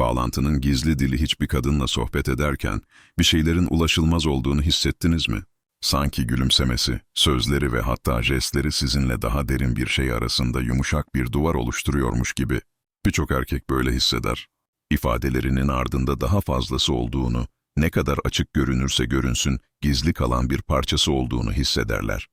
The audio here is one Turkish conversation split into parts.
Bağlantının gizli dili hiçbir kadınla sohbet ederken bir şeylerin ulaşılmaz olduğunu hissettiniz mi? Sanki gülümsemesi, sözleri ve hatta jestleri sizinle daha derin bir şey arasında yumuşak bir duvar oluşturuyormuş gibi. Birçok erkek böyle hisseder. İfadelerinin ardında daha fazlası olduğunu, ne kadar açık görünürse görünsün, gizli kalan bir parçası olduğunu hissederler.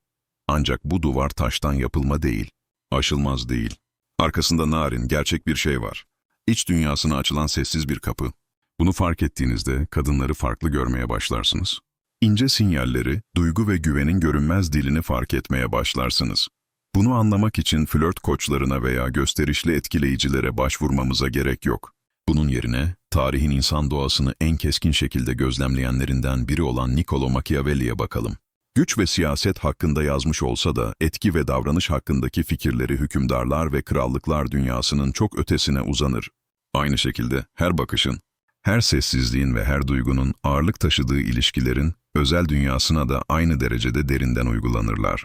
Ancak bu duvar taştan yapılma değil, aşılmaz değil. Arkasında narin, gerçek bir şey var. İç dünyasına açılan sessiz bir kapı. Bunu fark ettiğinizde kadınları farklı görmeye başlarsınız. İnce sinyalleri, duygu ve güvenin görünmez dilini fark etmeye başlarsınız. Bunu anlamak için flört koçlarına veya gösterişli etkileyicilere başvurmamıza gerek yok. Bunun yerine, tarihin insan doğasını en keskin şekilde gözlemleyenlerinden biri olan Niccolo Machiavelli'ye bakalım. Güç ve siyaset hakkında yazmış olsa da etki ve davranış hakkındaki fikirleri hükümdarlar ve krallıklar dünyasının çok ötesine uzanır. Aynı şekilde her bakışın, her sessizliğin ve her duygunun ağırlık taşıdığı ilişkilerin özel dünyasına da aynı derecede derinden uygulanırlar.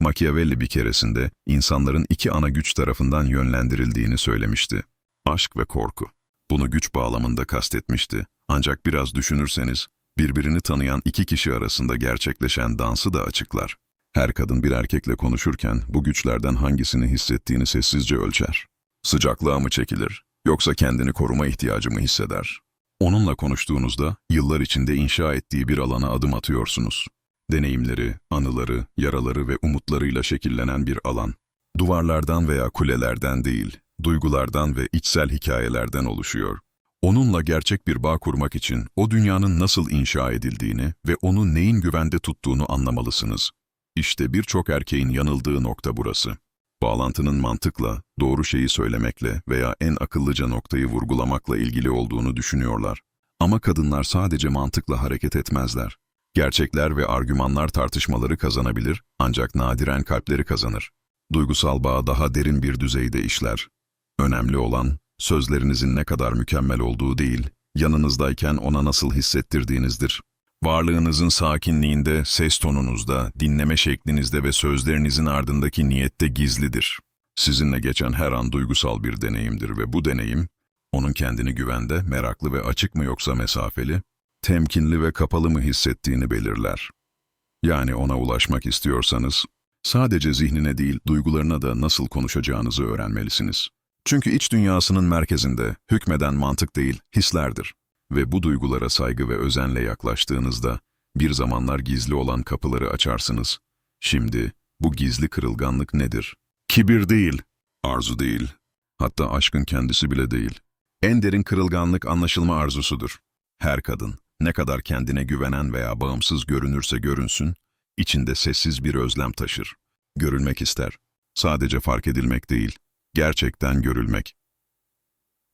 Machiavelli bir keresinde insanların iki ana güç tarafından yönlendirildiğini söylemişti. Aşk ve korku. Bunu güç bağlamında kastetmişti. Ancak biraz düşünürseniz, birbirini tanıyan iki kişi arasında gerçekleşen dansı da açıklar. Her kadın bir erkekle konuşurken bu güçlerden hangisini hissettiğini sessizce ölçer. Sıcaklığa mı çekilir, yoksa kendini koruma ihtiyacı mı hisseder? Onunla konuştuğunuzda yıllar içinde inşa ettiği bir alana adım atıyorsunuz. Deneyimleri, anıları, yaraları ve umutlarıyla şekillenen bir alan. Duvarlardan veya kulelerden değil, duygulardan ve içsel hikayelerden oluşuyor. Onunla gerçek bir bağ kurmak için o dünyanın nasıl inşa edildiğini ve onu neyin güvende tuttuğunu anlamalısınız. İşte birçok erkeğin yanıldığı nokta burası. Bağlantının mantıkla, doğru şeyi söylemekle veya en akıllıca noktayı vurgulamakla ilgili olduğunu düşünüyorlar. Ama kadınlar sadece mantıkla hareket etmezler. Gerçekler ve argümanlar tartışmaları kazanabilir ancak nadiren kalpleri kazanır. Duygusal bağ daha derin bir düzeyde işler. Önemli olan, sözlerinizin ne kadar mükemmel olduğu değil, yanınızdayken ona nasıl hissettirdiğinizdir. Varlığınızın sakinliğinde, ses tonunuzda, dinleme şeklinizde ve sözlerinizin ardındaki niyette gizlidir. Sizinle geçen her an duygusal bir deneyimdir ve bu deneyim, onun kendini güvende, meraklı ve açık mı yoksa mesafeli, temkinli ve kapalı mı hissettiğini belirler. Yani ona ulaşmak istiyorsanız, sadece zihnine değil duygularına da nasıl konuşacağınızı öğrenmelisiniz. Çünkü iç dünyasının merkezinde hükmeden mantık değil, hislerdir. Ve bu duygulara saygı ve özenle yaklaştığınızda bir zamanlar gizli olan kapıları açarsınız. Şimdi bu gizli kırılganlık nedir? Kibir değil, arzu değil, hatta aşkın kendisi bile değil. En derin kırılganlık anlaşılma arzusudur. Her kadın, ne kadar kendine güvenen veya bağımsız görünürse görünsün, içinde sessiz bir özlem taşır. Görülmek ister. Sadece fark edilmek değil, gerçekten görülmek.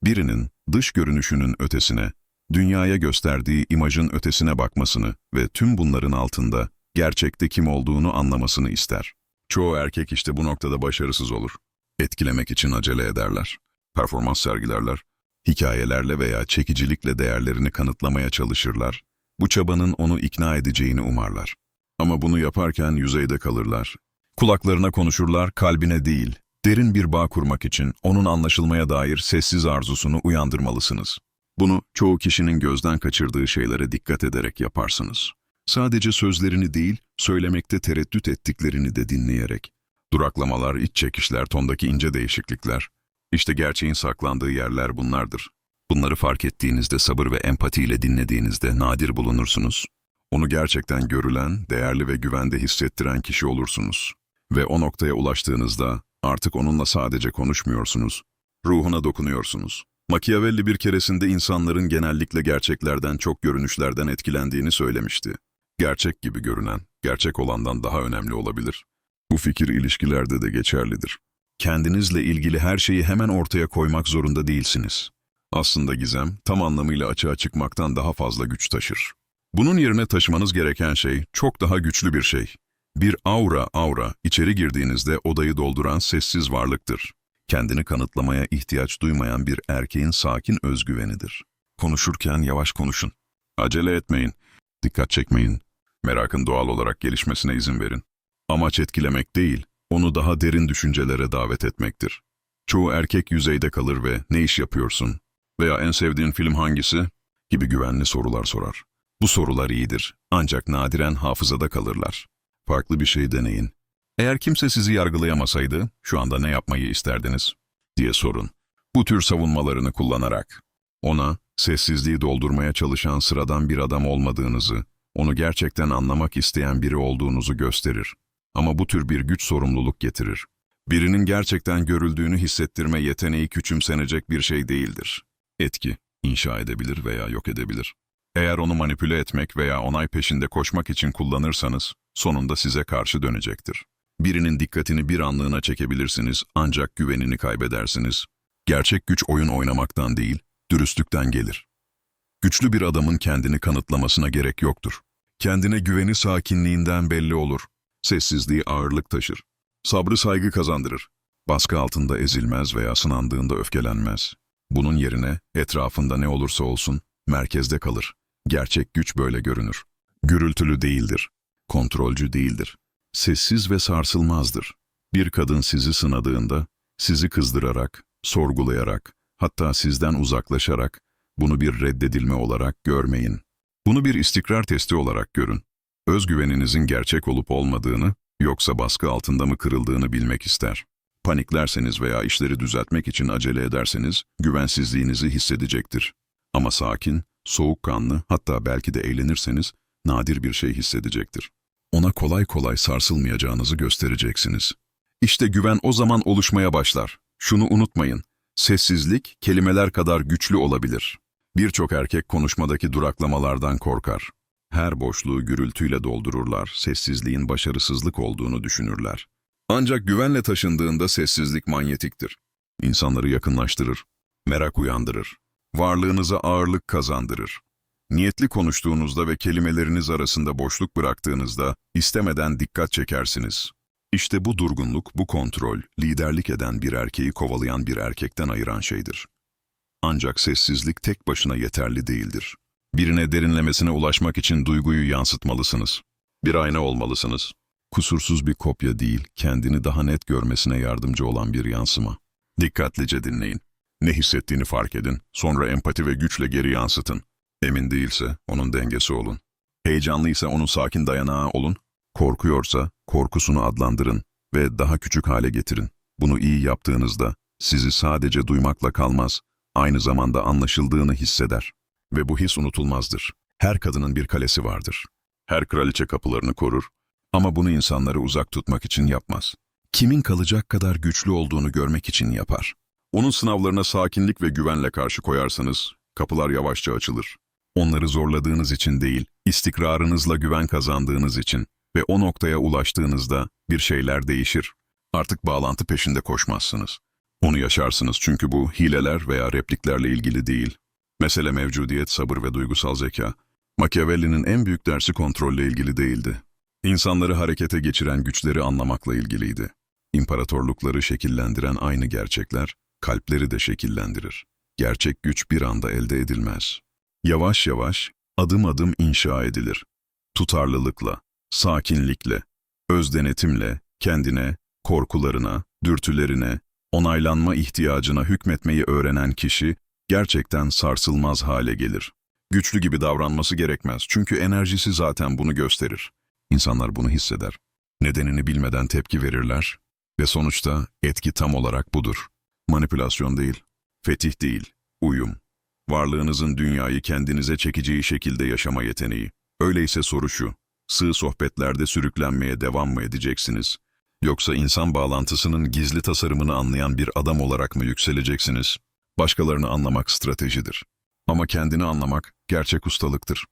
Birinin dış görünüşünün ötesine, dünyaya gösterdiği imajın ötesine bakmasını ve tüm bunların altında gerçekte kim olduğunu anlamasını ister. Çoğu erkek işte bu noktada başarısız olur. Etkilemek için acele ederler. Performans sergilerler. Hikayelerle veya çekicilikle değerlerini kanıtlamaya çalışırlar. Bu çabanın onu ikna edeceğini umarlar. Ama bunu yaparken yüzeyde kalırlar. Kulaklarına konuşurlar, kalbine değil. Derin bir bağ kurmak için onun anlaşılmaya dair sessiz arzusunu uyandırmalısınız. Bunu çoğu kişinin gözden kaçırdığı şeylere dikkat ederek yaparsınız. Sadece sözlerini değil, söylemekte tereddüt ettiklerini de dinleyerek. Duraklamalar, iç çekişler, tondaki ince değişiklikler. İşte gerçeğin saklandığı yerler bunlardır. Bunları fark ettiğinizde sabır ve empatiyle dinlediğinizde nadir bulunursunuz. Onu gerçekten görülen, değerli ve güvende hissettiren kişi olursunuz. Ve o noktaya ulaştığınızda artık onunla sadece konuşmuyorsunuz, ruhuna dokunuyorsunuz. Machiavelli bir keresinde insanların genellikle gerçeklerden çok görünüşlerden etkilendiğini söylemişti. Gerçek gibi görünen, gerçek olandan daha önemli olabilir. Bu fikir ilişkilerde de geçerlidir. Kendinizle ilgili her şeyi hemen ortaya koymak zorunda değilsiniz. Aslında gizem, tam anlamıyla açığa çıkmaktan daha fazla güç taşır. Bunun yerine taşımanız gereken şey çok daha güçlü bir şey. Bir aura aura, içeri girdiğinizde odayı dolduran sessiz varlıktır. Kendini kanıtlamaya ihtiyaç duymayan bir erkeğin sakin özgüvenidir. Konuşurken yavaş konuşun. Acele etmeyin. Dikkat çekmeyin. Merakın doğal olarak gelişmesine izin verin. Amaç etkilemek değil, onu daha derin düşüncelere davet etmektir. Çoğu erkek yüzeyde kalır ve ne iş yapıyorsun Veya en sevdiğin film hangisi? Gibi güvenli sorular sorar. Bu sorular iyidir. Ancak nadiren hafızada kalırlar. Farklı bir şey deneyin. Eğer kimse sizi yargılayamasaydı, şu anda ne yapmayı isterdiniz? diye sorun. Bu tür savunmalarını kullanarak. Ona, sessizliği doldurmaya çalışan sıradan bir adam olmadığınızı, onu gerçekten anlamak isteyen biri olduğunuzu gösterir. Ama bu tür bir güç sorumluluk getirir. Birinin gerçekten görüldüğünü hissettirme yeteneği küçümsenecek bir şey değildir. Etki, inşa edebilir veya yok edebilir. Eğer onu manipüle etmek veya onay peşinde koşmak için kullanırsanız, sonunda size karşı dönecektir. Birinin dikkatini bir anlığına çekebilirsiniz ancak güvenini kaybedersiniz. Gerçek güç oyun oynamaktan değil, dürüstlükten gelir. Güçlü bir adamın kendini kanıtlamasına gerek yoktur. Kendine güveni sakinliğinden belli olur. Sessizliği ağırlık taşır. Sabrı saygı kazandırır. Baskı altında ezilmez veya sınandığında öfkelenmez. Bunun yerine etrafında ne olursa olsun merkezde kalır. Gerçek güç böyle görünür. Gürültülü değildir. Kontrolcü değildir. Sessiz ve sarsılmazdır. Bir kadın sizi sınadığında, sizi kızdırarak, sorgulayarak, hatta sizden uzaklaşarak, bunu bir reddedilme olarak görmeyin. Bunu bir istikrar testi olarak görün. Özgüveninizin gerçek olup olmadığını, yoksa baskı altında mı kırıldığını bilmek ister. Paniklerseniz veya işleri düzeltmek için acele ederseniz, güvensizliğinizi hissedecektir. Ama sakin, soğukkanlı, hatta belki de eğlenirseniz, nadir bir şey hissedecektir. Ona kolay kolay sarsılmayacağınızı göstereceksiniz. İşte güven o zaman oluşmaya başlar. Şunu unutmayın, sessizlik kelimeler kadar güçlü olabilir. Birçok erkek konuşmadaki duraklamalardan korkar. Her boşluğu gürültüyle doldururlar, sessizliğin başarısızlık olduğunu düşünürler. Ancak güvenle taşındığında sessizlik manyetiktir. İnsanları yakınlaştırır, merak uyandırır, varlığınıza ağırlık kazandırır. Niyetli konuştuğunuzda ve kelimeleriniz arasında boşluk bıraktığınızda istemeden dikkat çekersiniz. İşte bu durgunluk, bu kontrol, liderlik eden bir erkeği kovalayan bir erkekten ayıran şeydir. Ancak sessizlik tek başına yeterli değildir. Birine derinlemesine ulaşmak için duyguyu yansıtmalısınız. Bir ayna olmalısınız. Kusursuz bir kopya değil, kendini daha net görmesine yardımcı olan bir yansıma. Dikkatlice dinleyin. Ne hissettiğini fark edin, sonra empati ve güçle geri yansıtın. Emin değilse onun dengesi olun. Heyecanlıysa onun sakin dayanağı olun. Korkuyorsa korkusunu adlandırın ve daha küçük hale getirin. Bunu iyi yaptığınızda sizi sadece duymakla kalmaz, aynı zamanda anlaşıldığını hisseder. Ve bu his unutulmazdır. Her kadının bir kalesi vardır. Her kraliçe kapılarını korur ama bunu insanları uzak tutmak için yapmaz. Kimin kalacak kadar güçlü olduğunu görmek için yapar. Onun sınavlarına sakinlik ve güvenle karşı koyarsanız kapılar yavaşça açılır. Onları zorladığınız için değil, istikrarınızla güven kazandığınız için ve o noktaya ulaştığınızda bir şeyler değişir. Artık bağlantı peşinde koşmazsınız. Onu yaşarsınız çünkü bu hileler veya repliklerle ilgili değil. Mesele mevcudiyet, sabır ve duygusal zeka. Machiavelli'nin en büyük dersi kontrolle ilgili değildi. İnsanları harekete geçiren güçleri anlamakla ilgiliydi. İmparatorlukları şekillendiren aynı gerçekler, kalpleri de şekillendirir. Gerçek güç bir anda elde edilmez. Yavaş yavaş, adım adım inşa edilir. Tutarlılıkla, sakinlikle, özdenetimle, kendine, korkularına, dürtülerine, onaylanma ihtiyacına hükmetmeyi öğrenen kişi gerçekten sarsılmaz hale gelir. Güçlü gibi davranması gerekmez çünkü enerjisi zaten bunu gösterir. İnsanlar bunu hisseder. Nedenini bilmeden tepki verirler ve sonuçta etki tam olarak budur. Manipülasyon değil, fetih değil, uyum. Varlığınızın dünyayı kendinize çekeceği şekilde yaşama yeteneği. Öyleyse soru şu, sığ sohbetlerde sürüklenmeye devam mı edeceksiniz? Yoksa insan bağlantısının gizli tasarımını anlayan bir adam olarak mı yükseleceksiniz? Başkalarını anlamak stratejidir. Ama kendini anlamak gerçek ustalıktır.